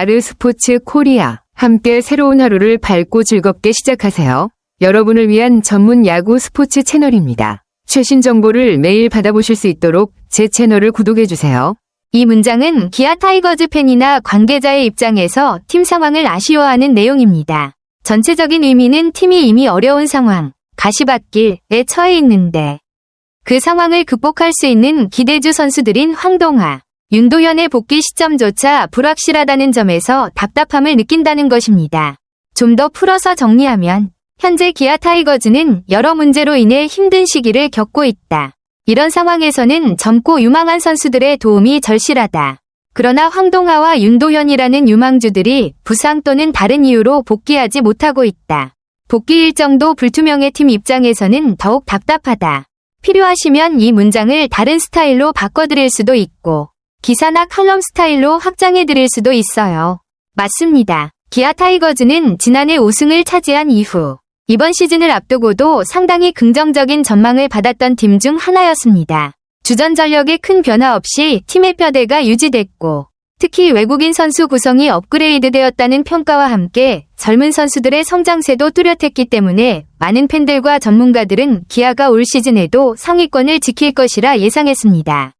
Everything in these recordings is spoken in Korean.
아르스포츠 코리아. 함께 새로운 하루를 밝고 즐겁게 시작하세요. 여러분을 위한 전문 야구 스포츠 채널입니다. 최신 정보를 매일 받아보실 수 있도록 제 채널을 구독해주세요. 이 문장은 기아 타이거즈 팬이나 관계자의 입장에서 팀 상황을 아쉬워하는 내용입니다. 전체적인 의미는 팀이 이미 어려운 상황, 가시밭길에 처해 있는데 그 상황을 극복할 수 있는 기대주 선수들인 황동하, 윤도현의 복귀 시점조차 불확실하다는 점에서 답답함을 느낀다는 것입니다. 좀 더 풀어서 정리하면 현재 기아 타이거즈는 여러 문제로 인해 힘든 시기를 겪고 있다. 이런 상황에서는 젊고 유망한 선수들의 도움이 절실하다. 그러나 황동하와 윤도현이라는 유망주들이 부상 또는 다른 이유로 복귀하지 못하고 있다. 복귀 일정도 불투명의 팀 입장에서는 더욱 답답하다. 필요하시면 이 문장을 다른 스타일로 바꿔드릴 수도 있고, 기사나 칼럼 스타일로 확장해 드릴 수도 있어요. 맞습니다. 기아 타이거즈는 지난해 우승을 차지한 이후, 이번 시즌을 앞두고도 상당히 긍정적인 전망을 받았던 팀 중 하나였습니다. 주전 전력에 큰 변화 없이 팀의 뼈대가 유지됐고, 특히 외국인 선수 구성이 업그레이드 되었다는 평가와 함께 젊은 선수들의 성장세도 뚜렷했기 때문에 많은 팬들과 전문가들은 기아가 올 시즌에도 상위권을 지킬 것이라 예상했습니다.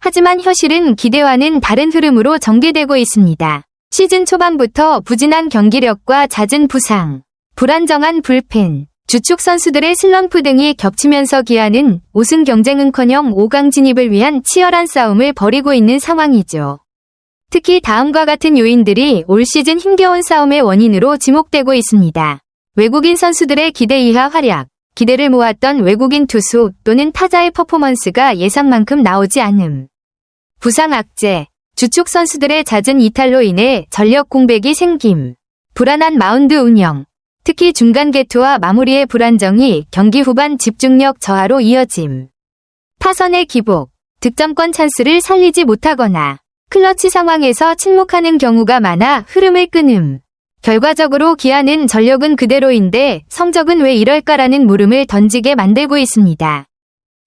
하지만 현실은 기대와는 다른 흐름으로 전개되고 있습니다. 시즌 초반부터 부진한 경기력과 잦은 부상, 불안정한 불펜, 주축 선수들의 슬럼프 등이 겹치면서 기아는 우승 경쟁은커녕 5강 진입을 위한 치열한 싸움을 벌이고 있는 상황이죠. 특히 다음과 같은 요인들이 올 시즌 힘겨운 싸움의 원인으로 지목되고 있습니다. 외국인 선수들의 기대 이하 활약, 기대를 모았던 외국인 투수 또는 타자의 퍼포먼스가 예상만큼 나오지 않음. 부상 악재, 주축 선수들의 잦은 이탈로 인해 전력 공백이 생김. 불안한 마운드 운영, 특히 중간 개투와 마무리의 불안정이 경기 후반 집중력 저하로 이어짐. 타선의 기복, 득점권 찬스를 살리지 못하거나 클러치 상황에서 침묵하는 경우가 많아 흐름을 끊음. 결과적으로 기아는 전력은 그대로인데 성적은 왜 이럴까라는 물음을 던지게 만들고 있습니다.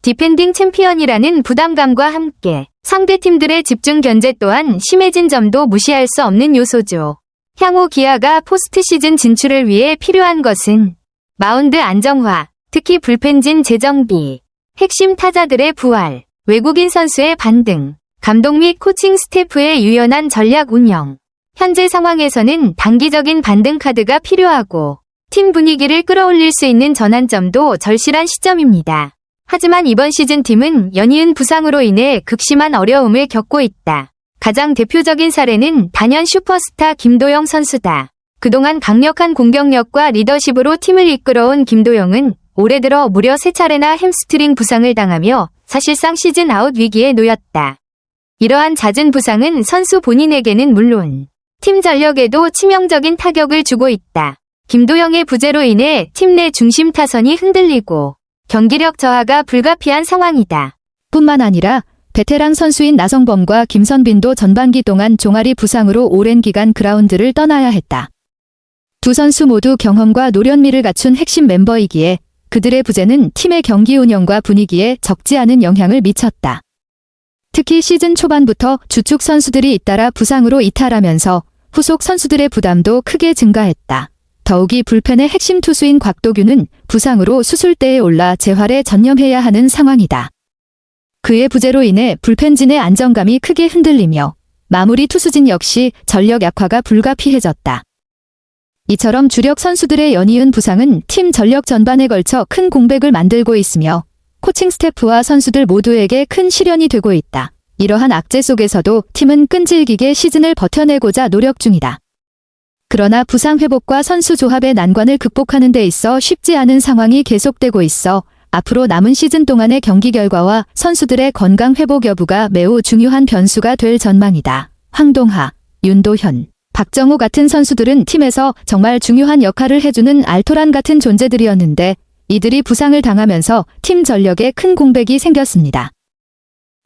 디펜딩 챔피언이라는 부담감과 함께 상대 팀들의 집중 견제 또한 심해진 점도 무시할 수 없는 요소죠. 향후 기아가 포스트 시즌 진출을 위해 필요한 것은 마운드 안정화, 특히 불펜진 재정비, 핵심 타자들의 부활, 외국인 선수의 반등, 감독 및 코칭 스태프의 유연한 전략 운영. 현재 상황에서는 단기적인 반등 카드가 필요하고 팀 분위기를 끌어올릴 수 있는 전환점도 절실한 시점입니다. 하지만 이번 시즌 팀은 연이은 부상으로 인해 극심한 어려움을 겪고 있다. 가장 대표적인 사례는 단연 슈퍼스타 김도영 선수다. 그동안 강력한 공격력과 리더십으로 팀을 이끌어온 김도영은 올해 들어 무려 세 차례나 햄스트링 부상을 당하며 사실상 시즌 아웃 위기에 놓였다. 이러한 잦은 부상은 선수 본인에게는 물론 팀 전력에도 치명적인 타격을 주고 있다. 김도영의 부재로 인해 팀 내 중심 타선이 흔들리고 경기력 저하가 불가피한 상황이다. 뿐만 아니라 베테랑 선수인 나성범과 김선빈도 전반기 동안 종아리 부상으로 오랜 기간 그라운드를 떠나야 했다. 두 선수 모두 경험과 노련미를 갖춘 핵심 멤버이기에 그들의 부재는 팀의 경기 운영과 분위기에 적지 않은 영향을 미쳤다. 특히 시즌 초반부터 주축 선수들이 잇따라 부상으로 이탈하면서 후속 선수들의 부담도 크게 증가했다. 더욱이 불펜의 핵심 투수인 곽도규는 부상으로 수술대에 올라 재활에 전념해야 하는 상황이다. 그의 부재로 인해 불펜진의 안정감이 크게 흔들리며 마무리 투수진 역시 전력 약화가 불가피해졌다. 이처럼 주력 선수들의 연이은 부상은 팀 전력 전반에 걸쳐 큰 공백을 만들고 있으며 코칭 스태프와 선수들 모두에게 큰 시련이 되고 있다. 이러한 악재 속에서도 팀은 끈질기게 시즌을 버텨내고자 노력 중이다. 그러나 부상 회복과 선수 조합의 난관을 극복하는 데 있어 쉽지 않은 상황이 계속되고 있어 앞으로 남은 시즌 동안의 경기 결과와 선수들의 건강 회복 여부가 매우 중요한 변수가 될 전망이다. 황동하, 윤도현, 박정우 같은 선수들은 팀에서 정말 중요한 역할을 해주는 알토란 같은 존재들이었는데 이들이 부상을 당하면서 팀 전력에 큰 공백이 생겼습니다.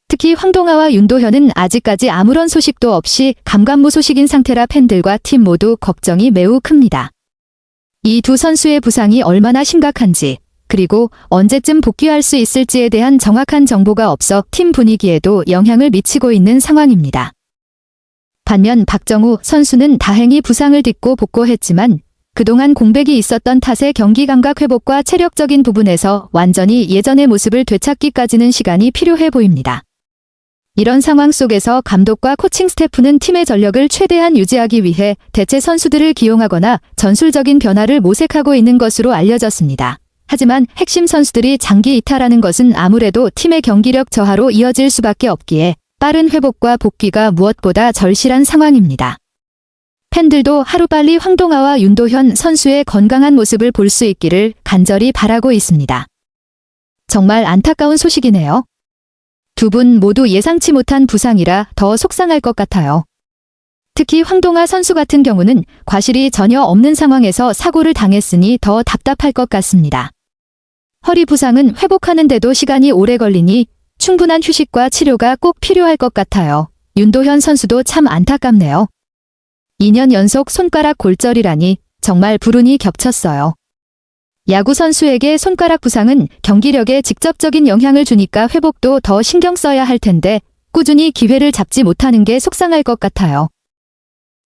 특히 황동하와 윤도현은 아직까지 아무런 소식도 없이 감감무소식인 상태라 팬들과 팀 모두 걱정이 매우 큽니다. 이 두 선수의 부상이 얼마나 심각한지, 그리고 언제쯤 복귀할 수 있을지에 대한 정확한 정보가 없어 팀 분위기에도 영향을 미치고 있는 상황입니다. 반면 박정우 선수는 다행히 부상을 딛고 복구했지만 그동안 공백이 있었던 탓에 경기 감각 회복과 체력적인 부분에서 완전히 예전의 모습을 되찾기까지는 시간이 필요해 보입니다. 이런 상황 속에서 감독과 코칭 스태프는 팀의 전력을 최대한 유지하기 위해 대체 선수들을 기용하거나 전술적인 변화를 모색하고 있는 것으로 알려졌습니다. 하지만 핵심 선수들이 장기 이탈하는 것은 아무래도 팀의 경기력 저하로 이어질 수밖에 없기에 빠른 회복과 복귀가 무엇보다 절실한 상황입니다. 팬들도 하루빨리 황동아와 윤도현 선수의 건강한 모습을 볼 수 있기를 간절히 바라고 있습니다. 정말 안타까운 소식이네요. 두 분 모두 예상치 못한 부상이라 더 속상할 것 같아요. 특히 황동아 선수 같은 경우는 과실이 전혀 없는 상황에서 사고를 당했으니 더 답답할 것 같습니다. 허리 부상은 회복하는데도 시간이 오래 걸리니 충분한 휴식과 치료가 꼭 필요할 것 같아요. 윤도현 선수도 참 안타깝네요. 2년 연속 손가락 골절이라니 정말 불운이 겹쳤어요. 야구 선수에게 손가락 부상은 경기력에 직접적인 영향을 주니까 회복도 더 신경 써야 할 텐데 꾸준히 기회를 잡지 못하는 게 속상할 것 같아요.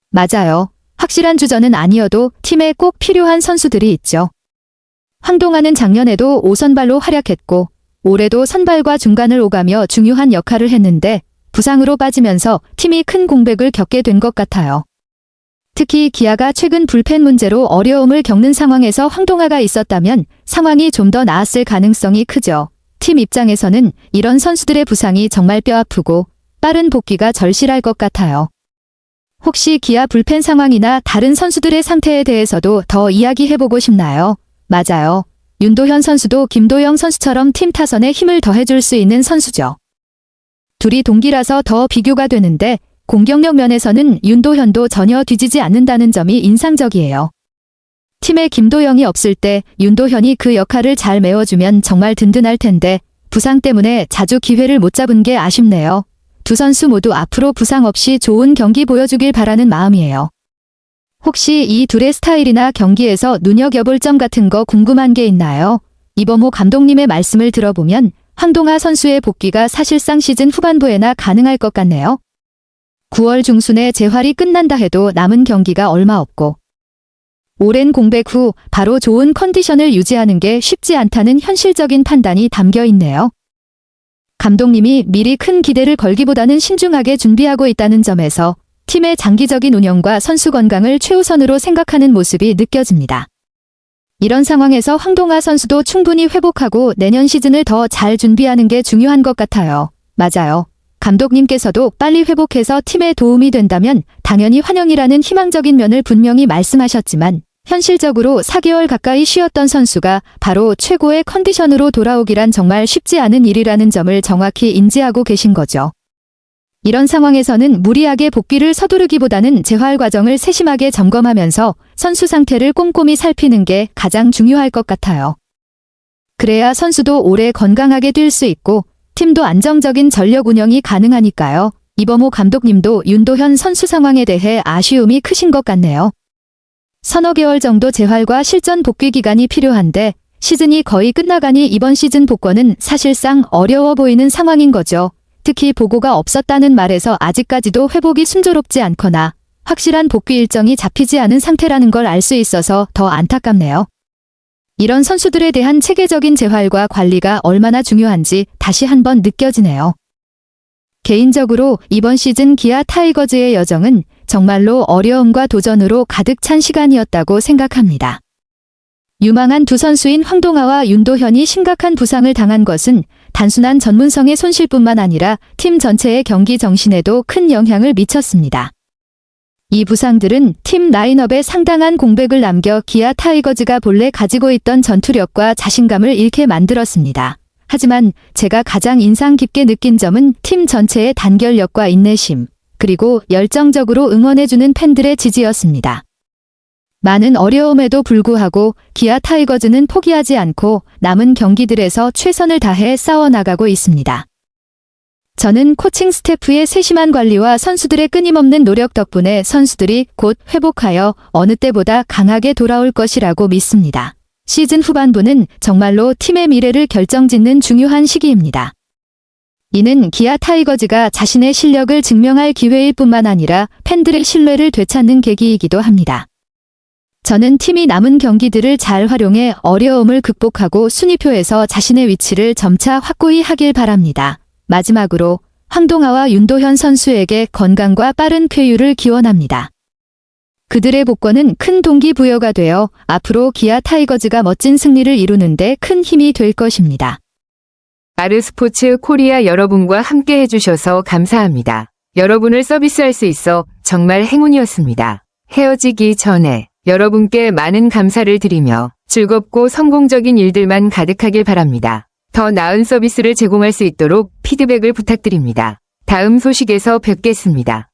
맞아요. 확실한 주전은 아니어도 팀에 꼭 필요한 선수들이 있죠. 황동아는 작년에도 5선발로 활약했고 올해도 선발과 중간을 오가며 중요한 역할을 했는데 부상으로 빠지면서 팀이 큰 공백을 겪게 된 것 같아요. 특히 기아가 최근 불펜 문제로 어려움을 겪는 상황에서 황동아가 있었다면 상황이 좀 더 나았을 가능성이 크죠. 팀 입장에서는 이런 선수들의 부상이 정말 뼈아프고 빠른 복귀가 절실할 것 같아요. 혹시 기아 불펜 상황이나 다른 선수들의 상태에 대해서도 더 이야기해보고 싶나요? 맞아요. 윤도현 선수도 김도영 선수처럼 팀 타선에 힘을 더해줄 수 있는 선수죠. 둘이 동기라서 더 비교가 되는데 공격력 면에서는 윤도현도 전혀 뒤지지 않는다는 점이 인상적이에요. 팀에 김도영이 없을 때 윤도현이 그 역할을 잘 메워주면 정말 든든할 텐데 부상 때문에 자주 기회를 못 잡은 게 아쉽네요. 두 선수 모두 앞으로 부상 없이 좋은 경기 보여주길 바라는 마음이에요. 혹시 이 둘의 스타일이나 경기에서 눈여겨볼 점 같은 거 궁금한 게 있나요? 이범호 감독님의 말씀을 들어보면 황동아 선수의 복귀가 사실상 시즌 후반부에나 가능할 것 같네요. 9월 중순에 재활이 끝난다 해도 남은 경기가 얼마 없고 오랜 공백 후 바로 좋은 컨디션을 유지하는 게 쉽지 않다는 현실적인 판단이 담겨 있네요. 감독님이 미리 큰 기대를 걸기보다는 신중하게 준비하고 있다는 점에서 팀의 장기적인 운영과 선수 건강을 최우선으로 생각하는 모습이 느껴집니다. 이런 상황에서 황동아 선수도 충분히 회복하고 내년 시즌을 더 잘 준비하는 게 중요한 것 같아요. 맞아요. 감독님께서도 빨리 회복해서 팀에 도움이 된다면 당연히 환영이라는 희망적인 면을 분명히 말씀하셨지만 현실적으로 4개월 가까이 쉬었던 선수가 바로 최고의 컨디션으로 돌아오기란 정말 쉽지 않은 일이라는 점을 정확히 인지하고 계신 거죠. 이런 상황에서는 무리하게 복귀를 서두르기보다는 재활 과정을 세심하게 점검하면서 선수 상태를 꼼꼼히 살피는 게 가장 중요할 것 같아요. 그래야 선수도 오래 건강하게 뛸 수 있고 팀도 안정적인 전력 운영이 가능하니까요. 이범호 감독님도 윤도현 선수 상황에 대해 아쉬움이 크신 것 같네요. 서너 개월 정도 재활과 실전 복귀 기간이 필요한데 시즌이 거의 끝나가니 이번 시즌 복권은 사실상 어려워 보이는 상황인 거죠. 특히 보고가 없었다는 말에서 아직까지도 회복이 순조롭지 않거나 확실한 복귀 일정이 잡히지 않은 상태라는 걸 알 수 있어서 더 안타깝네요. 이런 선수들에 대한 체계적인 재활과 관리가 얼마나 중요한지 다시 한번 느껴지네요. 개인적으로 이번 시즌 기아 타이거즈의 여정은 정말로 어려움과 도전으로 가득 찬 시간이었다고 생각합니다. 유망한 두 선수인 황동아와 윤도현이 심각한 부상을 당한 것은 단순한 전문성의 손실뿐만 아니라 팀 전체의 경기 정신에도 큰 영향을 미쳤습니다. 이 부상들은 팀 라인업에 상당한 공백을 남겨 기아 타이거즈가 본래 가지고 있던 전투력과 자신감을 잃게 만들었습니다. 하지만 제가 가장 인상 깊게 느낀 점은 팀 전체의 단결력과 인내심, 그리고 열정적으로 응원해주는 팬들의 지지였습니다. 많은 어려움에도 불구하고 기아 타이거즈는 포기하지 않고 남은 경기들에서 최선을 다해 싸워나가고 있습니다. 저는 코칭 스태프의 세심한 관리와 선수들의 끊임없는 노력 덕분에 선수들이 곧 회복하여 어느 때보다 강하게 돌아올 것이라고 믿습니다. 시즌 후반부는 정말로 팀의 미래를 결정짓는 중요한 시기입니다. 이는 기아 타이거즈가 자신의 실력을 증명할 기회일 뿐만 아니라 팬들의 신뢰를 되찾는 계기이기도 합니다. 저는 팀이 남은 경기들을 잘 활용해 어려움을 극복하고 순위표에서 자신의 위치를 점차 확고히 하길 바랍니다. 마지막으로 황동아와 윤도현 선수에게 건강과 빠른 쾌유를 기원합니다. 그들의 복권은 큰 동기부여가 되어 앞으로 기아 타이거즈가 멋진 승리를 이루는데 큰 힘이 될 것입니다. 아르스포츠 코리아 여러분과 함께 해주셔서 감사합니다. 여러분을 서비스할 수 있어 정말 행운이었습니다. 헤어지기 전에 여러분께 많은 감사를 드리며 즐겁고 성공적인 일들만 가득하길 바랍니다. 더 나은 서비스를 제공할 수 있도록 피드백을 부탁드립니다. 다음 소식에서 뵙겠습니다.